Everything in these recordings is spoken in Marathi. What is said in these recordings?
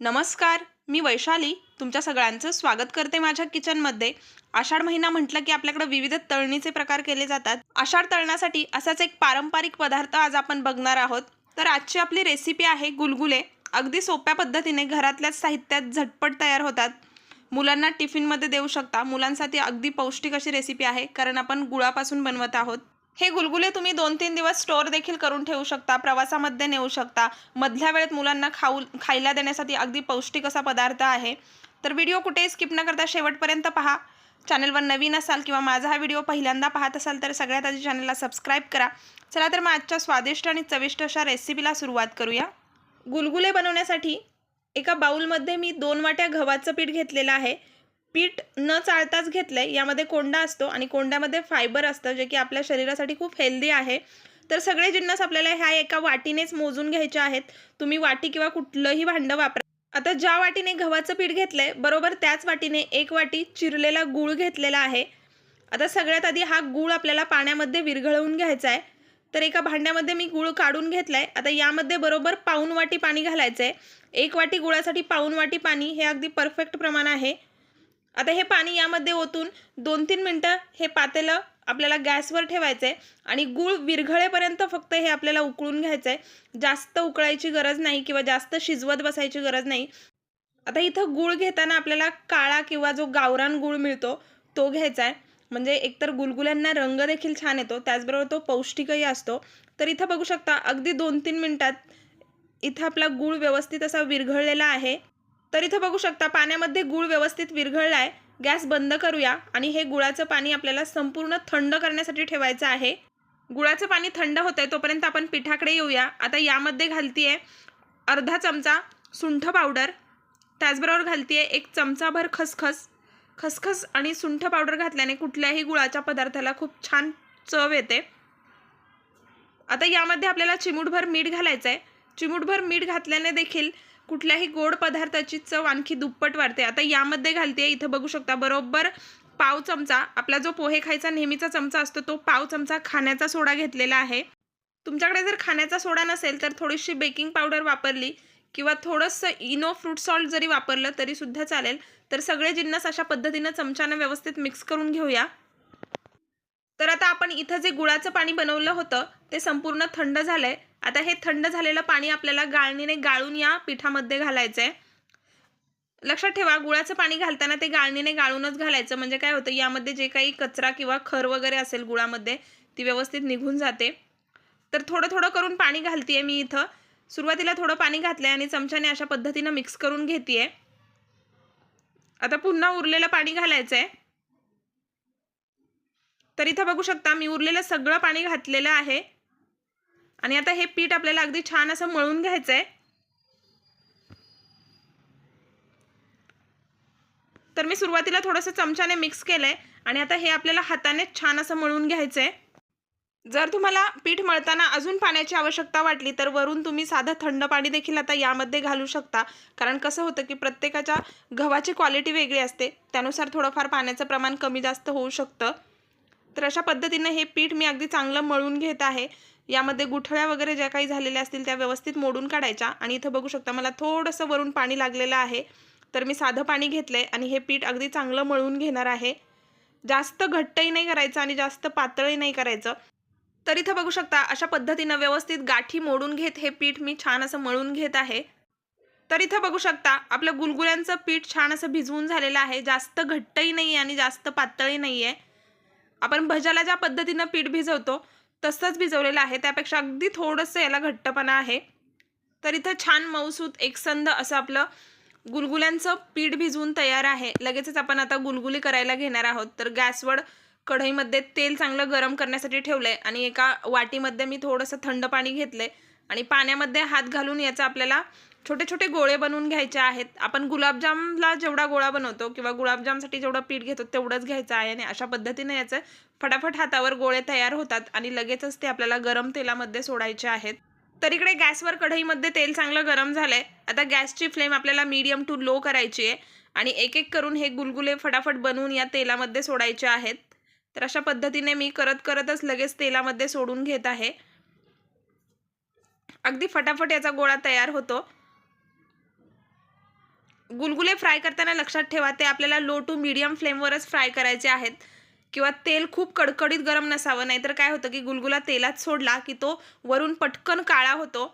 नमस्कार मी वैशाली. तुमच्या सगळ्यांचं स्वागत करते माझ्या किचनमध्ये. आषाढ महिना म्हटलं की आपल्याकडे विविध तळणीचे प्रकार केले जातात. आषाढ तळणासाठी असाच एक पारंपरिक पदार्थ आज आपण बघणार आहोत. तर आजची आपली रेसिपी आहे गुलगुले. अगदी सोप्या पद्धतीने घरातल्याच साहित्यात झटपट तयार होतात. मुलांना टिफिनमध्ये देऊ शकता. मुलांसाठी अगदी पौष्टिक अशी रेसिपी आहे कारण आपण गुळापासून बनवत आहोत. हे गुलगुले तुम्ही दोन तीन दिवस स्टोअर देखील करून ठेवू शकता प्रवासामध्ये नेऊ शकता. मधल्या वेळेत मुलांना खाऊ खायला देण्यासाठी अगदी पौष्टिक असा पदार्थ आहे. तर व्हिडिओ कुठेही स्किप न करता शेवटपर्यंत पहा. चॅनलवर नवीन असाल किंवा माझा हा व्हिडिओ पहिल्यांदा पाहत असाल तर सगळ्यात आधी चॅनलला सबस्क्राईब करा. चला तर मग आजच्या स्वादिष्ट आणि चविष्ट अशा रेसिपीला सुरुवात करूया. गुलगुले बनवण्यासाठी एका बाऊलमध्ये मी दोन वाट्या गव्हाचं पीठ घेतलेलं आहे. पीठ न चाळताच घेतलं आहे यामध्ये कोंडा असतो आणि कोंड्यामध्ये फायबर असतं जे की आपल्या शरीरासाठी खूप हेल्दी आहे. तर सगळे जिन्नस आपल्याला ह्या एका वाटीनेच मोजून घ्यायचे आहेत. तुम्ही वाटी किंवा कुठलंही भांडं वापरा. आता ज्या वाटीने गव्हाचं पीठ घेतलं आहे बरोबर त्याच वाटीने एक वाटी चिरलेला गूळ घेतलेला आहे. आता सगळ्यात आधी हा गूळ आपल्याला पाण्यामध्ये विरघळवून घ्यायचा आहे. तर एका भांड्यामध्ये मी गूळ काढून घेतला आहे आता यामध्ये बरोबर पाऊन वाटी पाणी घालायचं आहे एक वाटी गुळासाठी पाऊन वाटी पाणी हे अगदी परफेक्ट प्रमाण आहे. आता हे पाणी यामध्ये ओतून दोन तीन मिनटं हे पातेलं आपल्याला गॅसवर ठेवायचं आहे आणि गूळ विरघळेपर्यंत फक्त हे आपल्याला उकळून घ्यायचं आहे जास्त उकळायची गरज नाही किंवा जास्त शिजवत बसायची गरज नाही. आता इथं गूळ घेताना आपल्याला काळा किंवा जो गावरान गूळ मिळतो तो घ्यायचा आहे म्हणजे एकतर गुलगुल्यांना रंग देखील छान येतो त्याचबरोबर तो पौष्टिकही असतो. तर इथं बघू शकता अगदी दोन तीन मिनटात इथं आपला गूळ व्यवस्थित असा विरघळलेला आहे. तर इथं बघू शकता पाण्यामध्ये गूळ व्यवस्थित विरघळला आहे गॅस बंद करूया आणि हे गुळाचं पाणी आपल्याला संपूर्ण थंड करण्यासाठी ठेवायचं आहे. गुळाचं पाणी थंड होतं आहे तोपर्यंत आपण पिठाकडे येऊया. आता यामध्ये घालतीये अर्धा चमचा सुंठ पावडर. त्याचबरोबर घालतीये एक चमचाभर खसखस. खसखस आणि सुंठ पावडर घातल्याने कुठल्याही गुळाच्या पदार्थाला खूप छान चव येते. आता यामध्ये आपल्याला चिमूटभर मीठ घालायचं आहे चिमूटभर मीठ घातल्याने देखील कुठल्याही गोड पदार्थाची चव आणखी दुप्पट वाढते. आता यामध्ये घालते इथं बघू शकता. बरोबर पाव चमचा आपला जो पोहे खायचा नेहमीचा चमचा असतो तो पाव चमचा खाण्याचा सोडा घेतलेला आहे. तुमच्याकडे जर खाण्याचा सोडा नसेल तर थोडीशी बेकिंग पावडर वापरली किंवा थोडंसं इनो फ्रूट सॉल्ट जरी वापरलं तरीसुद्धा चालेल. तर सगळे जिन्नस अशा पद्धतीनं चमच्यानं व्यवस्थित मिक्स करून घेऊया. तर आता आपण इथं जे गुळाचं पाणी बनवलं होतं ते संपूर्ण थंड झालंय. आता हे थंड झालेलं पाणी आपल्याला गाळणीने गाळून या पिठामध्ये घालायचं आहे लक्षात ठेवा गुळाचं पाणी घालताना ते गाळणीने गाळूनच घालायचं. म्हणजे काय होतं यामध्ये जे काही कचरा किंवा खर वगैरे असेल गुळामध्ये ती व्यवस्थित निघून जाते. तर थोडं थोडं करून पाणी घालतीये मी इथं. सुरुवातीला थोडं पाणी घातलंय आणि चमच्याने अशा पद्धतीनं मिक्स करून घेते आता पुन्हा उरलेलं पाणी घालायचं आहे तर इथं बघू शकता मी उरलेलं सगळं पाणी घातलेलं आहे. आणि आता हे पीठ आपल्याला अगदी छान असं मळून घ्यायचं आहे तर मी सुरुवातीला थोडंसं चमच्याने मिक्स केलं आहे आणि आता हे आपल्याला हाताने छान असं मळून घ्यायचं आहे जर तुम्हाला पीठ मळताना अजून पाण्याची आवश्यकता वाटली तर वरून तुम्ही साधं थंड पाणी देखील आता यामध्ये घालू शकता. कारण कसं होतं की प्रत्येकाच्या गव्हाची क्वालिटी वेगळी असते. त्यानुसार थोडंफार पाण्याचं प्रमाण कमी जास्त होऊ शकतं. तर अशा पद्धतीनं हे पीठ मी अगदी चांगलं मळून घेत आहे. यामध्ये गुठळ्या वगैरे ज्या काही झालेल्या असतील त्या व्यवस्थित मोडून काढायच्या. आणि इथं बघू शकता मला थोडंसं वरून पाणी लागलेलं आहे. तर मी साधं पाणी घेतलं आहे आणि हे पीठ अगदी चांगलं मळून घेणार आहे. जास्त घट्टही नाही करायचं आणि जास्त पातळही नाही करायचं. तर इथं बघू शकता अशा पद्धतीनं व्यवस्थित गाठी मोडून घेत हे पीठ मी छान असं मळून घेत आहे. तर इथं बघू शकता आपलं गुलगुल्यांचं पीठ छान असं भिजवून झालेलं आहे. जास्त घट्टही नाही आहे आणि जास्त पातळही नाही आहे आपण भजाला ज्या पद्धतीनं पीठ भिजवतो तसंच भिजवलेलं आहे. त्यापेक्षा अगदी थोडंसं याला घट्टपणा आहे. तर इथं छान मऊसूत एकसंद असं आपलं गुलगुल्यांचं पीठ भिजवून तयार आहे. लगेचच आपण आता गुलगुली करायला घेणार आहोत. तर गॅसवर कढईमध्ये तेल चांगलं गरम करण्यासाठी ठेवलं आहे आणि एका वाटीमध्ये मी थोडंसं थंड पाणी घेतलं आहे आणि पाण्यामध्ये हात घालून याचा आपल्याला छोटे छोटे गोळे बनवून घ्यायचे आहेत. आपण गुलाबजामला जेवढा गोळा बनवतो किंवा गुलाबजामसाठी जेवढं पीठ घेतो तेवढंच घ्यायचं आहे आणि अशा पद्धतीने याचं फटाफट हातावर गोळे तयार होतात आणि लगेचच ते आपल्याला गरम तेलामध्ये सोडायचे आहेत. तर इकडे गॅसवर कढईमध्ये तेल चांगलं गरम झालंय. आता गॅसची फ्लेम आपल्याला मीडियम टू लो करायची आहे आणि एक एक करून हे गुलगुले फटाफट बनवून या तेलामध्ये सोडायचे आहेत. तर अशा पद्धतीने मी करत करतच लगेच तेलामध्ये सोडून घेत आहे. अगदी फटाफट याचा गोळा तयार होतो. गुलगुले फ्राय करताना लक्षात ठेवा ते आपल्याला लो टू मीडियम फ्लेमवरच फ्राय करायचे आहेत. किंवा तेल खूप कडकडीत गरम नसावं नाहीतर काय होतं की गुलगुला तेलात सोडला की तो वरून पटकन काळा होतो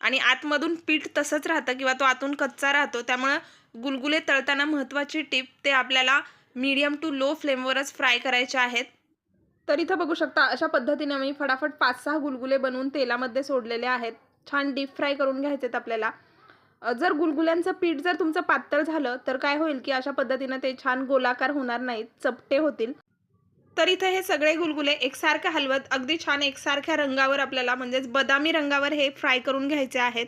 आणि आतमधून पीठ तसंच राहतं किंवा तो आतून कच्चा राहतो. त्यामुळं गुलगुले तळताना महत्त्वाची टीप ते आपल्याला मीडियम टू लो फ्लेमवरच फ्राय करायचे आहेत. तर इथं बघू शकता अशा पद्धतीने मी फटाफट पाच सहा गुलगुले बनवून तेलामध्ये सोडलेले आहेत. छान डीप फ्राय करून घ्यायचे आहेत आपल्याला. जर गुलगुल्यांचं पीठ जर तुमचं पातळ झालं तर काय होईल की अशा पद्धतीनं ते छान गोलाकार होणार नाहीत चपटे होतील. तर इथे हे सगळे गुलगुले एकसारखे हलवत अगदी छान एकसारख्या रंगावर आपल्याला म्हणजेच बदामी रंगावर हे फ्राय करून घ्यायचे आहेत.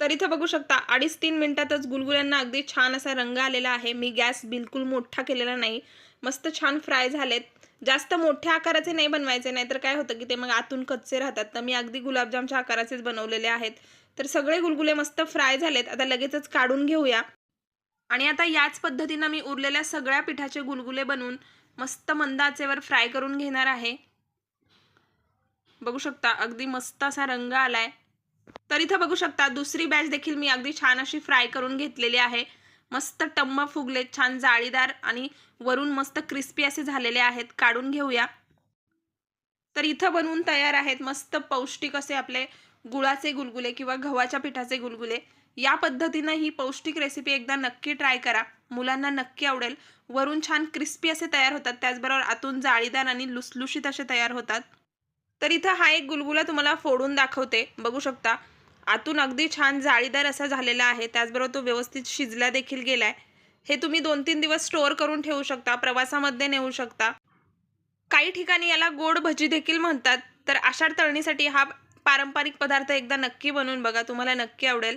तर इथं बघू शकता अडीच तीन मिनिटातच गुलगुल्यांना अगदी छान असा रंग आलेला आहे. मी गॅस बिलकुल मोठा केलेला नाही. मस्त छान फ्राय झालेत. जास्त मोठ्या आकाराचे नाही बनवायचे नाहीतर काय होतं की ते मग आतून कच्चे राहतात. तर मी अगदी गुलाबजामच्या आकाराचेच बनवलेले आहेत. तर सगळे गुलगुले मस्त फ्राय झालेत. आता लगेचच काढून घेऊया. आणि आता याच पद्धतीनं मी उरलेल्या सगळ्या पिठाचे गुलगुले बनवून मस्त मंद आचेवर फ्राय करून घेणार आहे. बघू शकता अगदी मस्त असा रंग आलाय. तर इथं बघू शकता दुसरी बॅच देखील मी अगदी छान अशी फ्राय करून घेतलेली आहे. मस्त टम्म फुगले छान जाळीदार आणि वरून मस्त क्रिस्पी असे झालेले आहेत. काढून घेऊया. तर इथं बनवून तयार आहेत मस्त पौष्टिक असे आपले गुळाचे गुलगुले किंवा गव्हाच्या पिठाचे गुलगुले. या पद्धतीनं ही पौष्टिक रेसिपी एकदा नक्की ट्राय करा. मुलांना नक्की आवडेल. वरून छान क्रिस्पी असे तयार होतात. त्याचबरोबर आतून जाळीदार आणि लुसलुशीत असे तयार होतात. तर इथं हा एक गुलगुला तुम्हाला फोडून दाखवते. बघू शकता. आतून अगदी छान जाळीदार असा झालेला आहे. त्याचबरोबर तो व्यवस्थित शिजला देखील गेला आहे हे तुम्ही दोन तीन दिवस स्टोअर करून ठेवू शकता प्रवासामध्ये नेऊ शकता. काही ठिकाणी याला गोड भजी देखील म्हणतात. तर आषाढ तळणीसाठी हा पारंपरिक पदार्थ एकदा नक्की बनवून बघा. तुम्हाला नक्की आवडेल.